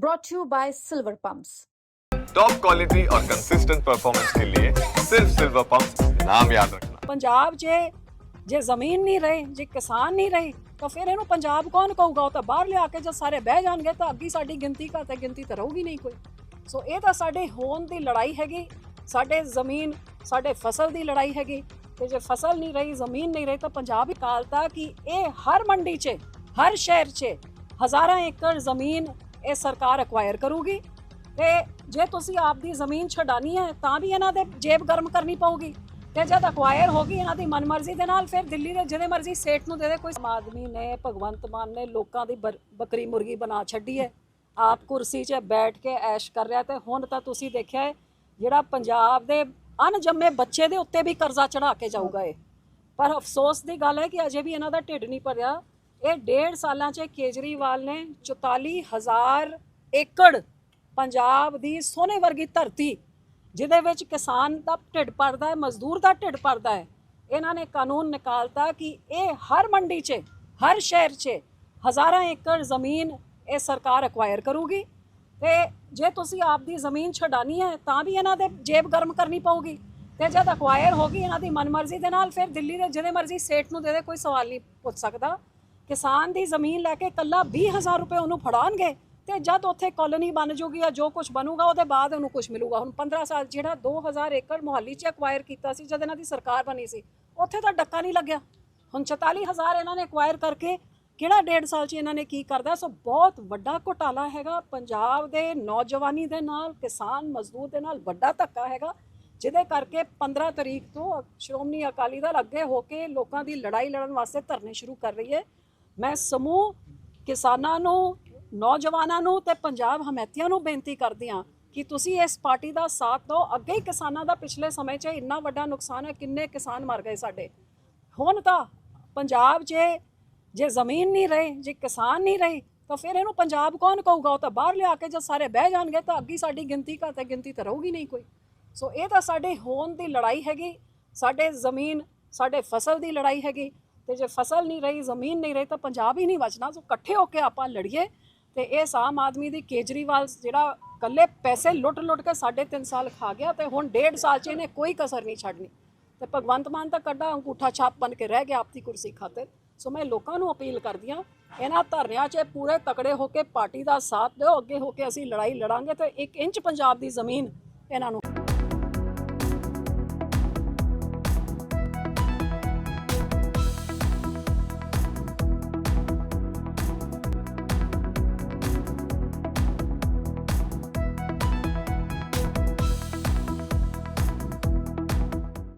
brought to you by Silver Pumps. Top quality और consistent performance के लिए सिर्फ सिल्वर पंप नाम याद रखना ਪੰਜਾਬ 'ਚ ਜੇ ਜ਼ਮੀਨ ਨਹੀਂ ਰਹੇ ਜੇ ਕਿਸਾਨ ਨਹੀਂ ਰਹੇ ਤਾਂ ਫਿਰ ਇਹਨੂੰ ਪੰਜਾਬ ਕੌਣ ਕਹੂਗਾ ਉਹ ਤਾਂ ਬਾਹਰ ਲਿਆ ਕੇ ਜਦ ਸਾਰੇ ਬਹਿ ਜਾਣਗੇ ਤਾਂ ਅੱਗੀ ਸਾਡੀ ਗਿਣਤੀ ਘੱਟ ਹੈ ਗਿਣਤੀ ਤਾਂ ਰਹੂਗੀ ਨਹੀਂ ਕੋਈ ਸੋ ਇਹ ਤਾਂ ਸਾਡੇ ਹੋਣ ਦੀ ਲੜਾਈ ਹੈਗੀ ਸਾਡੇ ਜ਼ਮੀਨ ਸਾਡੇ ਫਸਲ ਦੀ ਲੜਾਈ ਹੈਗੀ ਤੇ ਜੇ ਫਸਲ ਨਹੀਂ ਰਹੀ ਜ਼ਮੀਨ ਨਹੀਂ ਰਹੀ ਤਾਂ ਪੰਜਾਬ ਹੀ ਕਾਲਤਾ ਕਿ ਇਹ ਹਰ ਮੰਡੀ 'ਚ ਹਰ ਸ਼ਹਿਰ 'ਚ ਹਜ਼ਾਰਾਂ ਏਕੜ ਜ਼ਮੀਨ ਇਹ ਸਰਕਾਰ ਅਕਵਾਇਰ ਕਰੂਗੀ ਤੇ ਜੇ ਤੁਸੀਂ ਆਪਦੀ ਜ਼ਮੀਨ ਛਡਾਣੀ ਹੈ, ਤਾਂ ਵੀ ਇਹਨਾਂ ਦੇ ਜੇਬ ਗਰਮ ਕਰਨੀ ਪਊਗੀ। ਤੇ ਜਦ ਅਕਵਾਇਰ ਗਈ ਇਹਨਾਂ ਦੀ ਮਨਮਰਜ਼ੀ ਦੇ ਨਾਲ, ਫਿਰ ਦਿੱਲੀ ਦੇ ਜਿਹਦੇ ਮਰਜ਼ੀ ਸੇਠ ਨੂੰ ਦੇ ਦੇ। ਕੋਈ ਆਦਮੀ ਨੇ, ਭਗਵੰਤ ਮਾਨ ਨੇ ਲੋਕਾਂ ਦੀ ਬਰ- ਬੱਕਰੀ ਮੁਰਗੀ ਬਣਾ ਛੱਡੀ ਹੈ। ਆਪ ਕੁਰਸੀ 'ਚ ਬੈਠ ਕੇ ਐਸ਼ ਕਰ ਰਿਹਾ ਤੇ ਹੁਣ ਤਾਂ ਤੁਸੀਂ ਦੇਖਿਆ ਹੈ, ਜਿਹੜਾ ਪੰਜਾਬ ਦੇ ਅਣਜੰਮੇ ਬੱਚੇ ਦੇ ਉੱਤੇ ਵੀ ਕਰਜ਼ਾ ਚੜਾ ਕੇ ਜਾਊਗਾ ਇਹ। ਪਰ ਅਫਸੋਸ ਦੀ ਗੱਲ ਹੈ ਕਿ ਅਜੇ ਵੀ ਇਹਨਾਂ ਦਾ ਢਿੱਡ ਨਹੀਂ ਭਰਿਆ। ਇਹ ਡੇਢ ਸਾਲਾਂ 'ਚ ਕੇਜਰੀਵਾਲ ਨੇ 44000 ਏਕੜ ਪੰਜਾਬ ਦੀ ਸੋਨੇ ਵਰਗੀ ਧਰਤੀ, ਜਿਹਦੇ ਵਿੱਚ ਕਿਸਾਨ ਦਾ ਢਿੱਡ ਭਰਦਾ ਹੈ, ਮਜ਼ਦੂਰ ਦਾ ਢਿੱਡ ਭਰਦਾ ਹੈ, ਇਹਨਾਂ ਨੇ ਕਾਨੂੰਨ ਨਿਕਾਲਤਾ ਕਿ ਇਹ ਹਰ ਮੰਡੀ 'ਚ, ਹਰ ਸ਼ਹਿਰ 'ਚ ਹਜ਼ਾਰਾਂ ਏਕੜ ਜ਼ਮੀਨ ਇਹ ਸਰਕਾਰ ਅਕਵਾਇਰ ਕਰੂਗੀ ਤੇ ਜੇ ਤੁਸੀਂ ਆਪਦੀ ਜ਼ਮੀਨ ਛਡਾਣੀ ਹੈ, ਤਾਂ ਵੀ ਇਹਨਾਂ ਦੇ ਜੇਬ ਗਰਮ ਕਰਨੀ ਪਊਗੀ ਤੇ ਜਦ ਅਕਵਾਇਰ ਹੋਗੀ ਇਹਨਾਂ ਦੀ ਮਨਮਰਜ਼ੀ ਦੇ ਨਾਲ ਫਿਰ ਦਿੱਲੀ ਦੇ, ਜਿਹਦੇ ਮਰਜ਼ੀ ਸੇਠ ਨੂੰ ਦੇ ਦੇ, ਕੋਈ ਸਵਾਲ ਨਹੀਂ ਪੁੱਛ ਸਕਦਾ। ਕਿਸਾਨ ਦੀ ਜ਼ਮੀਨ ਲੈ ਕੇ ਕੱਲਾ 20000 ਰੁਪਏ ਉਹਨੂੰ ਫੜਾਉਣਗੇ ਤੇ ਜਦ ਉੱਥੇ ਕਾਲੋਨੀ ਬਣ ਜੂਗੀ ਜਾਂ ਜੋ ਕੁਝ ਬਣੂਗਾ, ਉਹਦੇ ਬਾਅਦ ਉਹਨੂੰ ਕੁਝ ਮਿਲੂਗਾ। ਹੁਣ 15 ਸਾਲ ਜਿਹੜਾ 2000 ਏਕੜ ਮੁਹੱਲੀ 'ਚ ਅਕਵਾਇਰ ਕੀਤਾ ਸੀ, ਜਦ ਇਹਨਾਂ ਦੀ ਸਰਕਾਰ ਬਣੀ ਸੀ, ਉੱਥੇ ਤਾਂ ਡੱਕਾ ਨਹੀਂ ਲੱਗਿਆ। ਹੁਣ 44000 ਇਹਨਾਂ ਨੇ ਅਕਵਾਇਰ ਕਰਕੇ ਕਿਹੜਾ ਡੇਢ ਸਾਲ 'ਚ ਇਹਨਾਂ ਨੇ ਕੀ ਕਰਦਾ? ਸੋ ਬਹੁਤ ਵੱਡਾ ਘੁਟਾਲਾ ਹੈਗਾ ਪੰਜਾਬ ਦੇ ਨੌਜਵਾਨੀ ਦੇ ਨਾਲ, ਕਿਸਾਨ ਮਜ਼ਦੂਰ ਦੇ ਨਾਲ ਵੱਡਾ ਧੱਕਾ ਹੈਗਾ, ਜਿਹਦੇ ਕਰਕੇ 15 ਤਰੀਕ ਤੋਂ ਸ਼੍ਰੋਮਣੀ ਅਕਾਲੀ ਦਲ ਅੱਗੇ ਹੋ ਕੇ ਲੋਕਾਂ ਦੀ ਲੜਾਈ ਲੜਨ ਵਾਸਤੇ ਧਰਨੇ ਸ਼ੁਰੂ ਕਰ ਰਹੀ ਹੈ। ਮੈਂ ਸਮੂਹ ਕਿਸਾਨਾਂ ਨੂੰ, ਨੌਜਵਾਨਾਂ ਨੂੰ ਤੇ ਪੰਜਾਬ ਹਮੈਤੀਆਂ ਨੂੰ ਬੇਨਤੀ ਕਰਦੀ ਹਾਂ ਕਿ ਤੁਸੀਂ ਇਸ ਪਾਰਟੀ ਦਾ ਸਾਥ ਦਿਓ। ਅੱਗੇ ਹੀ ਕਿਸਾਨਾਂ ਦਾ ਪਿਛਲੇ ਸਮੇਂ 'ਚ ਇੰਨਾ ਵੱਡਾ ਨੁਕਸਾਨ ਹੈ ਕਿੰਨੇ ਕਿਸਾਨ ਮਰ ਗਏ ਸਾਡੇ। ਹੁਣ ਤਾਂ ਪੰਜਾਬ 'ਚ ਜੇ ਜ਼ਮੀਨ ਨਹੀਂ ਰਹੇ, ਜੇ ਕਿਸਾਨ ਨਹੀਂ ਰਹੇ, ਤਾਂ ਫਿਰ ਇਹਨੂੰ ਪੰਜਾਬ ਕੌਣ ਕਹੂਗਾ? ਉਹ ਤਾਂ ਬਾਹਰ ਲਿਆ ਕੇ ਜਦ ਸਾਰੇ ਬਹਿ ਜਾਣਗੇ ਤਾਂ ਅੱਗੇ ਸਾਡੀ ਗਿਣਤੀ ਘੱਟ ਹੈ, ਗਿਣਤੀ ਤਾਂ ਰਹੂਗੀ ਨਹੀਂ ਕੋਈ। ਸੋ ਇਹ ਤਾਂ ਸਾਡੇ ਹੋਣ ਦੀ ਲੜਾਈ ਹੈਗੀ, ਸਾਡੇ ਜ਼ਮੀਨ, ਸਾਡੇ ਫਸਲ ਦੀ ਲੜਾਈ ਹੈਗੀ। ਤੇ ਜੇ ਫਸਲ ਨਹੀਂ ਰਹੀ, ਜ਼ਮੀਨ ਨਹੀਂ ਰਹੀ ਤਾਂ ਪੰਜਾਬ ਹੀ ਨਹੀਂ ਬਚਣਾ। ਸੋ ਇਕੱਠੇ ਹੋ ਕੇ ਆਪਾਂ ਲੜੀਏ ਤੇ ਇਹ ਆਮ ਆਦਮੀ ਦੀ ਕੇਜਰੀਵਾਲ ਜਿਹੜਾ ਕੱਲੇ ਪੈਸੇ ਲੁੱਟ-ਲੁੱਟ ਕੇ ਸਾਢੇ ਤਿੰਨ ਸਾਲ ਖਾ ਗਿਆ ਤੇ ਹੁਣ ਡੇਢ ਸਾਲ 'ਚ ਇਹਨੇ ਕੋਈ ਕਸਰ ਨਹੀਂ ਛੱਡਣੀ। ਤੇ ਭਗਵੰਤ ਮਾਨ ਤਾਂ ਕੱਡਾ ਅੰਗੂਠਾ ਛਾਪ ਬਣ ਕੇ ਰਹਿ ਗਿਆ ਆਪਦੀ ਕੁਰਸੀ ਖਾਤਰ। ਸੋ ਮੈਂ ਲੋਕਾਂ ਨੂੰ ਅਪੀਲ ਕਰਦੀ ਹਾਂ, ਇਹਨਾਂ ਧਰਨਿਆਂ 'ਚ ਪੂਰੇ ਤਕੜੇ ਹੋ ਕੇ ਪਾਰਟੀ ਦਾ ਸਾਥ ਦਿਓ, ਅੱਗੇ ਹੋ ਕੇ ਅਸੀਂ ਲੜਾਈ ਲੜਾਂਗੇ ਤੇ 1 ਇੰਚ ਪੰਜਾਬ ਦੀ ਜ਼ਮੀਨ ਇਹਨਾਂ ਨੂੰ